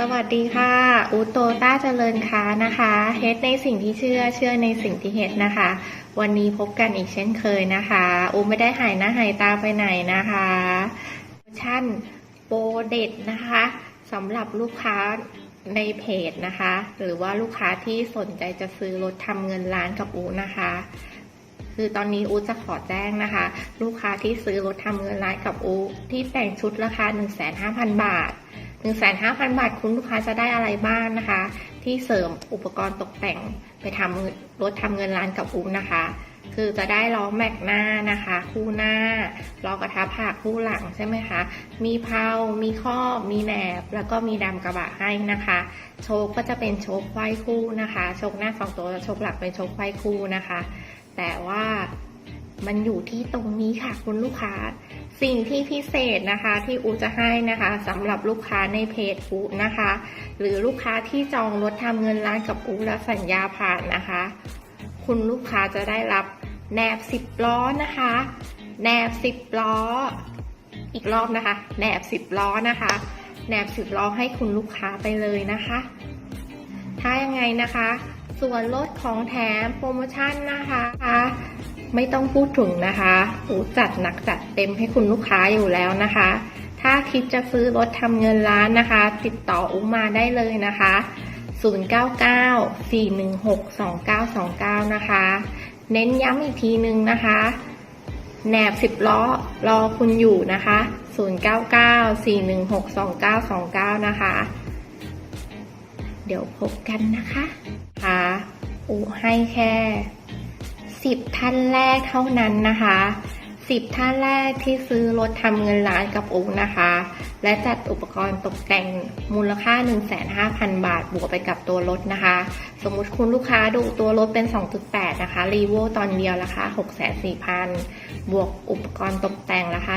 สวัสดีค่ะ อูโตต้าเจริญค้านะคะเฮ็ดในสิ่งที่เชื่อเชื่อในสิ่งที่เฮ็ดนะคะ วันนี้พบกันอีกเช่นเคยนะคะ อูไม่ได้หายหน้าหายตาไปไหนนะคะโปรโมชั่นโปรเด็ดนะคะสำหรับลูกค้าในเพจนะคะ หรือว่าลูกค้าที่สนใจจะซื้อรถทำเงินล้านกับอูนะคะ คือตอนนี้อูจะขอแจ้งนะคะ ลูกค้าที่ซื้อรถทำเงินล้านกับอูที่แต่งชุดราคา 1,500,000บาท 150,000 บาทคุณลูกค้าจะได้อะไรบ้างนะคะ ที่เสริมอุปกรณ์ตกแต่งไปทำรถทำเงินล้านกับอูนะคะ คือจะได้ล้อแม็กหน้านะคะ คู่หน้าล้อกระทะผักคู่หลังใช่ไหมคะ มีเพลามีครอมีแหนบ แล้วก็มีดำกระบะให้นะคะ โชคก็จะเป็นโชคไขว้คู่นะคะ โชคหน้าสองตัวโชคหลักเป็นโชคไขว้คู่นะคะ แต่ว่ามันอยู่ที่ตรงนี้ค่ะคุณลูกค้า สิ่งที่พิเศษนะคะที่อูจะให้นะคะสำหรับลูกค้าในเพจอูนะคะ หรือลูกค้าที่จองรถทำเงินล้านกับอูและสัญญาผ่านนะคะ คุณลูกค้าจะได้รับแหนบสิบล้อนะคะแหนบสิบล้อ อีกรอบนะคะแหนบสิบล้อนะคะแหนบสิบล้อให้คุณลูกค้าไปเลยนะคะ ถ้ายังไงนะคะ ส่วนลดของแถมโปรโมชั่นนะคะ ไม่ต้องพูดถึงนะคะอูจัดหนักจัดเต็มให้คุณลูกค้าอยู่แล้วนะคะ ถ้าคิดจะซื้อรถทำเงินล้านนะคะ ติดต่ออูมาได้เลยนะคะ 099-416-2929 นะคะ เน้นย้ำอีกทีนึงนะคะแหนบ10ล้อรอคุณอยู่นะคะ 099-416-2929 นะคะ เดี๋ยวพบกันนะคะค่ะอูให้แค่ 10 ท่านแรกเท่านั้นนะคะ 10 ท่านแรกที่ซื้อรถทำเงินล้านกับอูนะคะ และจัดอุปกรณ์ตกแต่งมูลค่า 15,000 บาท บวกไปกับตัวรถนะคะ สมมุติคุณลูกค้าดูตัวรถเป็น 2.8 นะคะรีโวตอนเดียวราคา6,400,000 บวกอุปกรณ์ตกแต่งราคา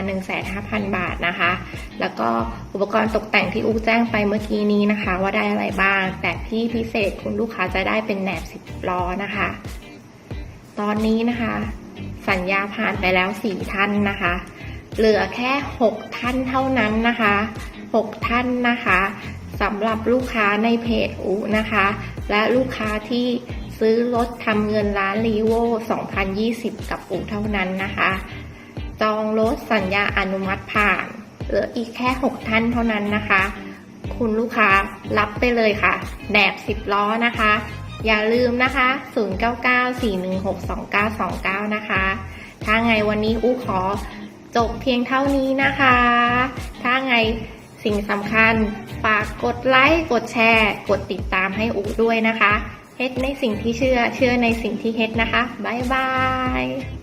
15,000 บาทนะคะ แล้วก็อุปกรณ์ตกแต่งที่อูแจ้งไปเมื่อกี้นี้นะคะ ว่าได้อะไรบ้าง แต่ที่พิเศษคุณลูกค้าจะได้เป็นแหนบ10ล้อนะคะ ตอนนี้นะคะ สัญญาผ่านไปแล้ว4ท่านนะคะ เหลือแค่6ท่านเท่านั้นนะคะ6ท่านนะคะสำหรับลูกค้าในเพจอุนะคะ และลูกค้าที่ซื้อรถทำเงินล้านรีโว2020 กับอุเท่านั้นนะคะ จองรถสัญญาอนุมัติผ่านเหลืออีกแค่ 6 ท่านเท่านั้นนะคะ คุณลูกค้ารับไปเลยค่ะแหนบ 10 ล้อนะคะ อย่าลืมนะคะ 0994162929 นะคะ ถ้าไงวันนี้อู้ขอจบเพียงเท่านี้นะคะ ถ้าไงสิ่งสำคัญฝากกดไลค์ กดแชร์ กดติดตามให้อูด้วยนะคะ เฮ็ดในสิ่งที่เชื่อ เชื่อในสิ่งที่เฮ็ดนะคะ บ๊ายบาย